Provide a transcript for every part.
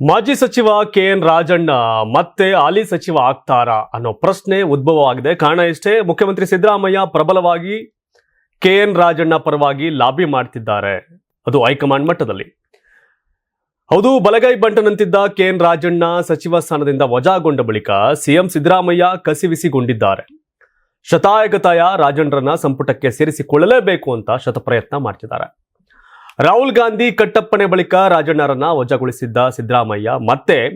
ಮಾಜಿ ಸಚಿವ K N Rajanna ಮತ್ತೆ ಹಾಲಿ ಸಚಿವ ಆಗ್ತಾರಾ ಅನ್ನೋ ಪ್ರಶ್ನೆ ಉದ್ಭವವಾಗಿದೆ. ಕಾರಣ ಇಷ್ಟೇ, ಮುಖ್ಯಮಂತ್ರಿ ಸಿದ್ದರಾಮಯ್ಯ ಪ್ರಬಲವಾಗಿ ಕೆ ಎನ್ ರಾಜಣ್ಣ ಪರವಾಗಿ ಲಾಬಿ ಮಾಡ್ತಿದ್ದಾರೆ. ಅದು ಹೈಕಮಾಂಡ್ ಮಟ್ಟದಲ್ಲಿ. ಹೌದು, ಬಲಗೈ ಬಂಟನಂತಿದ್ದ ಕೆ ಎನ್ ರಾಜಣ್ಣ ಸಚಿವ ಸ್ಥಾನದಿಂದ ವಜಾಗೊಂಡ ಬಳಿಕ ಸಿಎಂ ಸಿದ್ದರಾಮಯ್ಯ ಕಸಿವಿಸಿಗೊಂಡಿದ್ದಾರೆ ಶತಾಯಗತಾಯ ರಾಜಣ್ಣರನ್ನ ಸಂಪುಟಕ್ಕೆ ಸೇರಿಸಿಕೊಳ್ಳಲೇಬೇಕು ಅಂತ ಶತಪ್ರಯತ್ನ ಮಾಡ್ತಿದ್ದಾರೆ. ರಾಹುಲ್ ಗಾಂಧಿ ಕಟ್ಟಪ್ಪಣೆ ಬಳಿಕ ರಾಜಣ್ಣರನ್ನ ವಜಾಗೊಳಿಸಿದ್ದ ಸಿದ್ದರಾಮಯ್ಯ ಮತ್ತೆ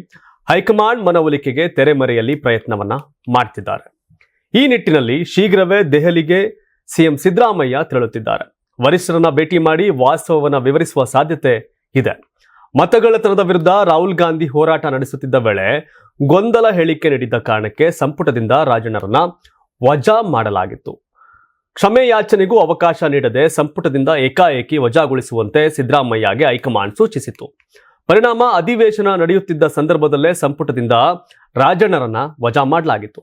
ಹೈಕಮಾಂಡ್ ಮನವೊಲಿಕೆಗೆ ತೆರೆಮರೆಯಲ್ಲಿ ಪ್ರಯತ್ನವನ್ನ ಮಾಡ್ತಿದ್ದಾರೆ. ಈ ನಿಟ್ಟಿನಲ್ಲಿ ಶೀಘ್ರವೇ ದೆಹಲಿಗೆ ಸಿಎಂ ಸಿದ್ದರಾಮಯ್ಯ ತೆರಳುತ್ತಿದ್ದಾರೆ. ವರಿಷ್ಠರನ್ನ ಭೇಟಿ ಮಾಡಿ ವಾಸ್ತವವನ್ನ ವಿವರಿಸುವ ಸಾಧ್ಯತೆ ಇದೆ. ಮತಗಳತನದ ವಿರುದ್ಧ ರಾಹುಲ್ ಗಾಂಧಿ ಹೋರಾಟ ನಡೆಸುತ್ತಿದ್ದ ವೇಳೆ ಗೊಂದಲ ಹೇಳಿಕೆ ನೀಡಿದ್ದ ಕಾರಣಕ್ಕೆ ಸಂಪುಟದಿಂದ ರಾಜಣ್ಣರನ್ನ ವಜಾ ಮಾಡಲಾಗಿತ್ತು. ಕ್ಷಮೆ ಯಾಚನೆಗೂ ಅವಕಾಶ ನೀಡದೆ ಸಂಪುಟದಿಂದ ಏಕಾಏಕಿ ವಜಾಗೊಳಿಸುವಂತೆ ಸಿದ್ದರಾಮಯ್ಯಗೆ ಹೈಕಮಾಂಡ್ ಸೂಚಿಸಿತು ಪರಿಣಾಮ ಅಧಿವೇಶನ ನಡೆಯುತ್ತಿದ್ದ ಸಂದರ್ಭದಲ್ಲೇ ಸಂಪುಟದಿಂದ ರಾಜಣ್ಣರನ್ನ ವಜಾ ಮಾಡಲಾಗಿತ್ತು.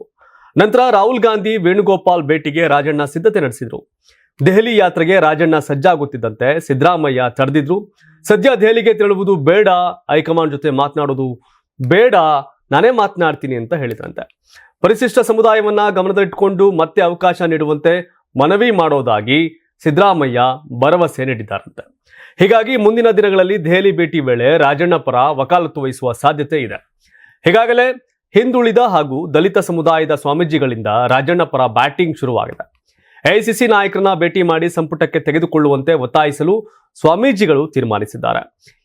ನಂತರ ರಾಹುಲ್ ಗಾಂಧಿ ವೇಣುಗೋಪಾಲ್ ಭೇಟಿಗೆ ರಾಜಣ್ಣ ಸಿದ್ಧತೆ ನಡೆಸಿದ್ರು. ದೆಹಲಿ ಯಾತ್ರೆಗೆ ರಾಜಣ್ಣ ಸಜ್ಜಾಗುತ್ತಿದ್ದಂತೆ ಸಿದ್ದರಾಮಯ್ಯ ತಡೆದಿದ್ರು. ಸದ್ಯ ದೆಹಲಿಗೆ ತೆರಳುವುದು ಬೇಡ, ಹೈಕಮಾಂಡ್ ಜೊತೆ ಮಾತನಾಡೋದು ಬೇಡ, ನಾನೇ ಮಾತನಾಡ್ತೀನಿ ಅಂತ ಹೇಳಿದ್ರಂತೆ. ಪರಿಶಿಷ್ಟ ಸಮುದಾಯವನ್ನ ಗಮನದಲ್ಲಿಟ್ಟುಕೊಂಡು ಮತ್ತೆ ಅವಕಾಶ ನೀಡುವಂತೆ ಮನವಿ ಮಾಡೋದಾಗಿ ಸಿದ್ದರಾಮಯ್ಯ ಭರವಸೆ ನೀಡಿದ್ದಾರಂತೆ. ಹೀಗಾಗಿ ಮುಂದಿನ ದಿನಗಳಲ್ಲಿ ದೆಹಲಿ ಭೇಟಿ ವೇಳೆ ರಾಜಣ್ಣ ಪರ ವಕಾಲತ್ತು ವಹಿಸುವ ಸಾಧ್ಯತೆ ಇದೆ. ಹೀಗಾಗಲೇ ಹಿಂದುಳಿದ ಹಾಗೂ ದಲಿತ ಸಮುದಾಯದ ಸ್ವಾಮೀಜಿಗಳಿಂದ ರಾಜಣ್ಣ ಪರ ಬ್ಯಾಟಿಂಗ್ ಶುರುವಾಗಿದೆ. ಎಐಸಿಸಿ ನಾಯಕರನ್ನ ಭೇಟಿ ಮಾಡಿ ಸಂಪುಟಕ್ಕೆ ತೆಗೆದುಕೊಳ್ಳುವಂತೆ ಒತ್ತಾಯಿಸಲು ಸ್ವಾಮೀಜಿಗಳು ತೀರ್ಮಾನಿಸಿದ್ದಾರೆ.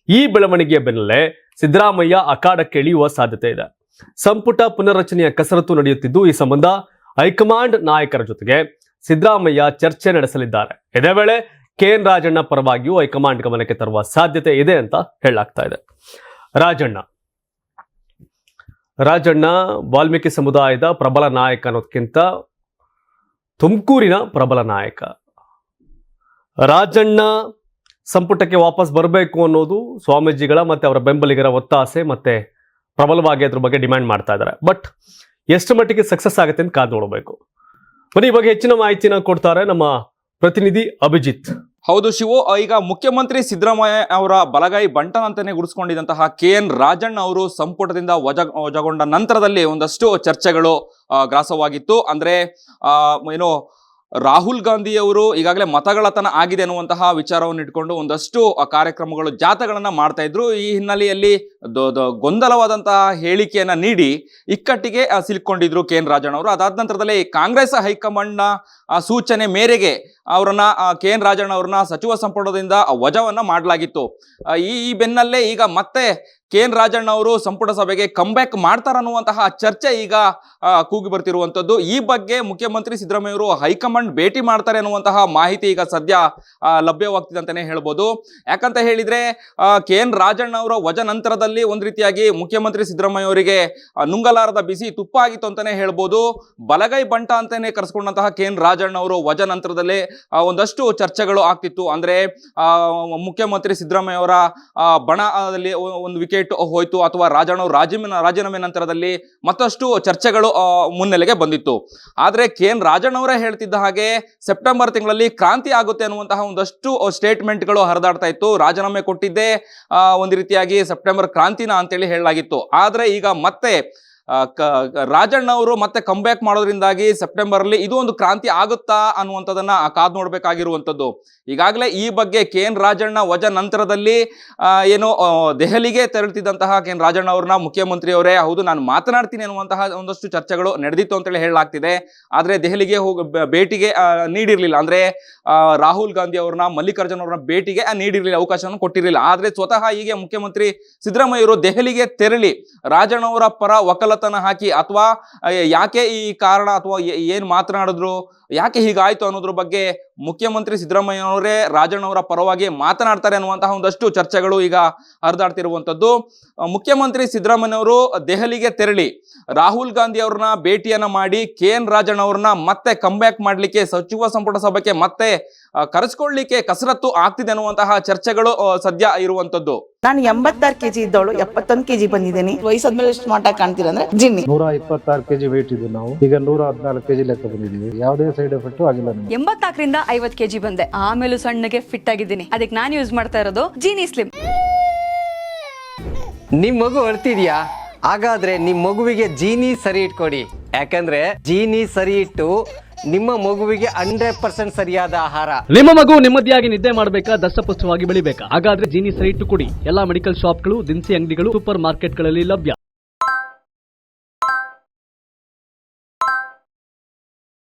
ಈ ಬೆಳವಣಿಗೆಯ ಬೆನ್ನಲ್ಲೇ ಸಿದ್ದರಾಮಯ್ಯ ಅಖಾಡಕ್ಕೆ ಇಳಿಯುವ ಸಾಧ್ಯತೆ ಇದೆ. ಸಂಪುಟ ಪುನರ್ರಚನೆಯ ಕಸರತ್ತು ನಡೆಯುತ್ತಿದ್ದು, ಈ ಸಂಬಂಧ ಹೈಕಮಾಂಡ್ ನಾಯಕರ ಜೊತೆಗೆ ಸಿದ್ದರಾಮಯ್ಯ ಚರ್ಚೆ ನಡೆಸಲಿದ್ದಾರೆ. ಇದೇ ವೇಳೆ ಕೆ ಎನ್ ರಾಜಣ್ಣ ಪರವಾಗಿಯೂ ಹೈಕಮಾಂಡ್ ಗಮನಕ್ಕೆ ತರುವ ಸಾಧ್ಯತೆ ಇದೆ ಅಂತ ಹೇಳಲಾಗ್ತಾ ಇದೆ. ರಾಜಣ್ಣ. ರಾಜಣ್ಣ, ವಾಲ್ಮೀಕಿ ಸಮುದಾಯದ ಪ್ರಬಲ ನಾಯಕ ಅನ್ನೋದಕ್ಕಿಂತ ತುಮಕೂರಿನ ಪ್ರಬಲ ನಾಯಕ. ರಾಜಣ್ಣ ಸಂಪುಟಕ್ಕೆ ವಾಪಸ್ ಬರಬೇಕು ಅನ್ನೋದು ಸ್ವಾಮೀಜಿಗಳ ಮತ್ತೆ ಅವರ ಬೆಂಬಲಿಗರ ಒತ್ತಾಸೆ ಮತ್ತೆ ಪ್ರಬಲವಾಗಿ ಅದ್ರ ಬಗ್ಗೆ ಡಿಮ್ಯಾಂಡ್ ಮಾಡ್ತಾ ಇದ್ದಾರೆ. ಬಟ್ ಎಷ್ಟು ಮಟ್ಟಿಗೆ ಸಕ್ಸಸ್ ಆಗುತ್ತೆ ಅಂತ ಕಾದು ನೋಡಬೇಕು. ಬನ್ನಿ, ಈ ಬಗ್ಗೆ ಹೆಚ್ಚಿನ ಮಾಹಿತಿನ ಕೊಡ್ತಾರೆ ನಮ್ಮ ಪ್ರತಿನಿಧಿ ಅಭಿಜಿತ್. ಹೌದು ಶಿವು, ಈಗ ಮುಖ್ಯಮಂತ್ರಿ ಸಿದ್ದರಾಮಯ್ಯ ಅವರ ಬಲಗೈ ಬಂಟನ್ ಅಂತಾನೆ ಗುಡಿಸ್ಕೊಂಡಿದ್ದಂತಹ ಕೆ ಎನ್ ರಾಜಣ್ಣ ಅವರು ಸಂಪುಟದಿಂದ ವಜ, ವಜಗೊಂಡ ನಂತರದಲ್ಲಿ ಒಂದಷ್ಟು ಚರ್ಚೆಗಳು ಗ್ರಾಸವಾಗಿತ್ತು. ಅಂದ್ರೆ ಏನು ರಾಹುಲ್ ಗಾಂಧಿ ಅವರು ಈಗಾಗಲೇ ಮತಗಳತನ ಆಗಿದೆ ಅನ್ನುವಂತಹ ವಿಚಾರವನ್ನು ಇಟ್ಕೊಂಡು ಒಂದಷ್ಟು ಕಾರ್ಯಕ್ರಮಗಳು ಜಾತಗಳನ್ನು ಮಾಡ್ತಾ ಇದ್ರು. ಈ ಹಿನ್ನೆಲೆಯಲ್ಲಿ ಗೊಂದಲವಾದಂತಹ ಹೇಳಿಕೆಯನ್ನ ನೀಡಿ ಇಕ್ಕಟ್ಟಿಗೆ ಸಿಲ್ಕೊಂಡಿದ್ರು ಕೆ ಎನ್ ರಾಜಣ್ಣ ಅವರು. ಅದಾದ ನಂತರದಲ್ಲಿ ಕಾಂಗ್ರೆಸ್ ಹೈಕಮಾಂಡ್ನ ಸೂಚನೆ ಮೇರೆಗೆ ಅವರನ್ನ ಕೆ ಎನ್ ರಾಜಣ್ಣ ಅವ್ರನ್ನ ಸಚಿವ ಸಂಪುಟದಿಂದ ವಜಾವನ್ನ ಮಾಡಲಾಗಿತ್ತು. ಈ ಬೆನ್ನಲ್ಲೇ ಈಗ ಮತ್ತೆ ಕೆ ಎನ್ ರಾಜಣ್ಣ ಅವರು ಸಂಪುಟ ಸಭೆಗೆ ಕಂಬ್ಯಾಕ್ ಮಾಡ್ತಾರನ್ನುವಂತಹ ಚರ್ಚೆ ಈಗ ಕೂಗಿ ಬರ್ತಿರುವಂತದ್ದು. ಈ ಬಗ್ಗೆ ಮುಖ್ಯಮಂತ್ರಿ ಸಿದ್ದರಾಮಯ್ಯ ಅವರು ಹೈಕಮಾಂಡ್ ಭೇಟಿ ಮಾಡ್ತಾರೆ ಅನ್ನುವಂತಹ ಮಾಹಿತಿ ಈಗ ಸದ್ಯ ಲಭ್ಯವಾಗ್ತಿದೆ ಅಂತಾನೆ ಹೇಳ್ಬೋದು. ಯಾಕಂತ ಹೇಳಿದ್ರೆ ಕೆ ಎನ್ ರಾಜಣ್ಣ ಅವರ ವಜ ನಂತರದಲ್ಲಿ ಒಂದ್ ರೀತಿಯಾಗಿ ಮುಖ್ಯಮಂತ್ರಿ ಸಿದ್ದರಾಮಯ್ಯ ಅವರಿಗೆ ನುಂಗಲಾರದ ಬಿಸಿ ತುಪ್ಪ ಆಗಿತ್ತು ಅಂತಾನೆ ಹೇಳ್ಬೋದು. ಬಲಗೈ ಬಂಟ ಅಂತಾನೆ ಕರೆಸ್ಕೊಂಡಂತಹ ಕೆ ಎನ್ ರಾಜಣ್ಣ ಅವರು ವಜ ನಂತರದಲ್ಲಿ ಒಂದಷ್ಟು ಚರ್ಚೆಗಳು ಆಗ್ತಿತ್ತು. ಅಂದ್ರೆ ಮುಖ್ಯಮಂತ್ರಿ ಸಿದ್ದರಾಮಯ್ಯ ಅವರ ಬಣದಲ್ಲಿ ಒಂದು ವಿಕೆಟ್ ಹೋಯ್ತು ಅಥವಾ ರಾಜಣ್ಣ ರಾಜೀನಾಮೆ ರಾಜೀನಾಮೆ ನಂತರದಲ್ಲಿ ಮತ್ತಷ್ಟು ಚರ್ಚೆಗಳು ಮುನ್ನೆಲೆಗೆ ಬಂದಿತ್ತು. ಆದರೆ ಕೆ ಎನ್ ರಾಜಣ್ಣವರೇ ಹೇಳ್ತಿದ್ದ ಹಾಗೆ ಸೆಪ್ಟೆಂಬರ್ ತಿಂಗಳಲ್ಲಿ ಕ್ರಾಂತಿ ಆಗುತ್ತೆ ಅನ್ನುವಂತಹ ಒಂದಷ್ಟು ಸ್ಟೇಟ್ಮೆಂಟ್ಗಳು ಹರಿದಾಡ್ತಾ ಇತ್ತು. ರಾಜೀನಾಮೆ ಕೊಟ್ಟಿದ್ದೆ ಒಂದು ರೀತಿಯಾಗಿ ಸೆಪ್ಟೆಂಬರ್ ಕ್ರಾಂತಿನ ಅಂತೇಳಿ ಹೇಳಲಾಗಿತ್ತು. ಆದರೆ ಈಗ ಮತ್ತೆ ರಾಜಣ್ಣ ಅವರು ಮತ್ತೆ ಕಂಬ್ಯಾಕ್ ಮಾಡೋದ್ರಿಂದಾಗಿ ಸೆಪ್ಟೆಂಬರ್ ಅಲ್ಲಿ ಇದು ಒಂದು ಕ್ರಾಂತಿ ಆಗುತ್ತಾ ಅನ್ನುವಂಥದ್ದನ್ನ ಕಾದು ನೋಡ್ಬೇಕಾಗಿರುವಂಥದ್ದು. ಈಗಾಗಲೇ ಈ ಬಗ್ಗೆ ಕೆ ಎನ್ ರಾಜಣ್ಣ ವಜ ನಂತರದಲ್ಲಿ ಏನು ದೆಹಲಿಗೆ ತೆರಳುತ್ತಿದ್ದಂತಹ ಕೆ ಎನ್ ರಾಜಣ್ಣ ಅವ್ರನ್ನ ಮುಖ್ಯಮಂತ್ರಿ ಅವರೇ ಹೌದು ನಾನು ಮಾತನಾಡ್ತೀನಿ ಅನ್ನುವಂತಹ ಒಂದಷ್ಟು ಚರ್ಚೆಗಳು ನಡೆದಿತ್ತು ಅಂತೇಳಿ ಹೇಳಲಾಗ್ತಿದೆ. ಆದ್ರೆ ದೆಹಲಿಗೆ ಹೋಗಿ ಭೇಟಿಗೆ ನೀಡಿರಲಿಲ್ಲ. ಅಂದ್ರೆ ರಾಹುಲ್ ಗಾಂಧಿ ಅವ್ರನ್ನ, ಮಲ್ಲಿಕಾರ್ಜುನ್ ಅವ್ರನ್ನ ಭೇಟಿಗೆ ನೀಡಿರ್ಲಿಲ್ಲ, ಅವಕಾಶವನ್ನು ಕೊಟ್ಟಿರಲಿಲ್ಲ. ಆದ್ರೆ ಸ್ವತಃ ಹೀಗೆ ಮುಖ್ಯಮಂತ್ರಿ ಸಿದ್ದರಾಮಯ್ಯ ಅವರು ದೆಹಲಿಗೆ ತೆರಳಿ, ರಾಜಣ್ಣ ಅವರ ಪರ ವಕಾಲತನ ಹಾಕಿ ಅಥವಾ ಯಾಕೆ ಈ ಕಾರಣ ಅಥವಾ ಏನ್ ಮಾತನಾಡಿದ್ರು? ಯಾಕೆ ಹೀಗಾಯ್ತು ಅನ್ನೋದ್ರ ಬಗ್ಗೆ ಮುಖ್ಯಮಂತ್ರಿ ಸಿದ್ದರಾಮಯ್ಯನವರೇ ರಾಜಣ್ಣವರ ರಾಜಣ್ಣ ಪರವಾಗಿ ಮಾತನಾಡ್ತಾರೆ ಅನ್ನುವಂತಹ ಒಂದಷ್ಟು ಚರ್ಚೆಗಳು ಈಗ ಹರಿದಾಡ್ತಿರುವಂಥದ್ದು. ಮುಖ್ಯಮಂತ್ರಿ ಸಿದ್ದರಾಮಯ್ಯ ಅವರು ದೆಹಲಿಗೆ ತೆರಳಿ. ರಾಹುಲ್ ಗಾಂಧಿ ಅವ್ರನ್ನ ಭೇಟಿಯನ್ನ ಮಾಡಿ ಕೆ ಎನ್ ರಾಜಣ್ಣ ಅವ್ರನ್ನ ಮತ್ತೆ ಕಂಬ್ಯಾಕ್ ಮಾಡಲಿಕ್ಕೆ ಸಚಿವ ಸಂಪುಟ ಸಭೆಗೆ ಮತ್ತೆ ಕರೆಸ್ಕೊಳ್ಳಲಿಕ್ಕೆ ಕರೆಸ್ಕೊಳ್ಳಿಕ್ಕೆ ಕಸರತ್ತು ಆಗ್ತಿದೆ ಅನ್ನುವಂತಹ ಚರ್ಚೆಗಳು ಸದ್ಯ ಇರುವಂತದ್ದು ನಾನು ಎಂಬತ್ತಾರು ಕೆಜಿ ಇದ್ದವಳು ಎಪ್ಪತ್ತೊಂದು ಕೆಜಿ ಬಂದಿದ್ದೀನಿ. ವಯಸ್ಸಾದ್ಮೇಲೆ ಸ್ಮಾರ್ಟ್ ಆಗಿ ಕಾಣ್ತೀರಂದ್ರೆ ಜಿನ್ನಿ. ನೂರ ಇಪ್ಪತ್ತಾರು ಕೆಜಿ ವೇಟ್ ಇದ್ದೀವಿ ನಾವು. ಈಗ ನೂರ ಹದಿನಾಲ್ಕು ಕೆಜಿ ಲೆಕ್ಕ ಬಂದಿದ್ದೀವಿ. ಯಾವುದೇ ಸೈಡ್ ಎಫೆಕ್ಟ್ ಆಗಿಲ್ಲ ಎಂಬತ್ನಾಲ್ಕರಿಂದ ಐವತ್ ಕೆಜಿ ಬಂದೆ. ಆಮೇಲೂ ಸಣ್ಣಗೆ ಫಿಟ್ ಆಗಿದ್ದೀನಿ. ಅದಕ್ಕೆ ನಾನು ಯೂಸ್ ಮಾಡ್ತಾ ಇರೋದು ಜೀನಿ ಸ್ಲಿಮ್ ನಿಮ್ ಮಗು ಅಳ್ತಿದ್ಯಾ ಹಾಗಾದ್ರೆ ನಿಮ್ ಮಗುವಿಗೆ ಜೀನಿ ಸರಿ ಇಟ್ಕೊಡಿ. ಯಾಕಂದ್ರೆ ಜೀನಿ ಸರಿ ಇಟ್ಟು ನಿಮ್ಮ ಮಗುವಿಗೆ ಹಂಡ್ರೆಡ್ ಪರ್ಸೆಂಟ್ ಸರಿಯಾದ ಆಹಾರ. ನಿಮ್ಮ ಮಗು ನೆಮ್ಮದಿಯಾಗಿ ನಿದ್ದೆ ಮಾಡಬೇಕಾ ದಷ್ಟಪುಷ್ಟವಾಗಿ ಬೆಳಿಬೇಕಾ? ಹಾಗಾದ್ರೆ ಜೀನಿ ಇಟ್ಟು ಕೊಡಿ. ಎಲ್ಲಾ ಮೆಡಿಕಲ್ ಶಾಪ್ಗಳು ದಿನಸಿ ಅಂಗಡಿಗಳು ಸೂಪರ್ ಮಾರ್ಕೆಟ್ಗಳಲ್ಲಿ ಲಭ್ಯ.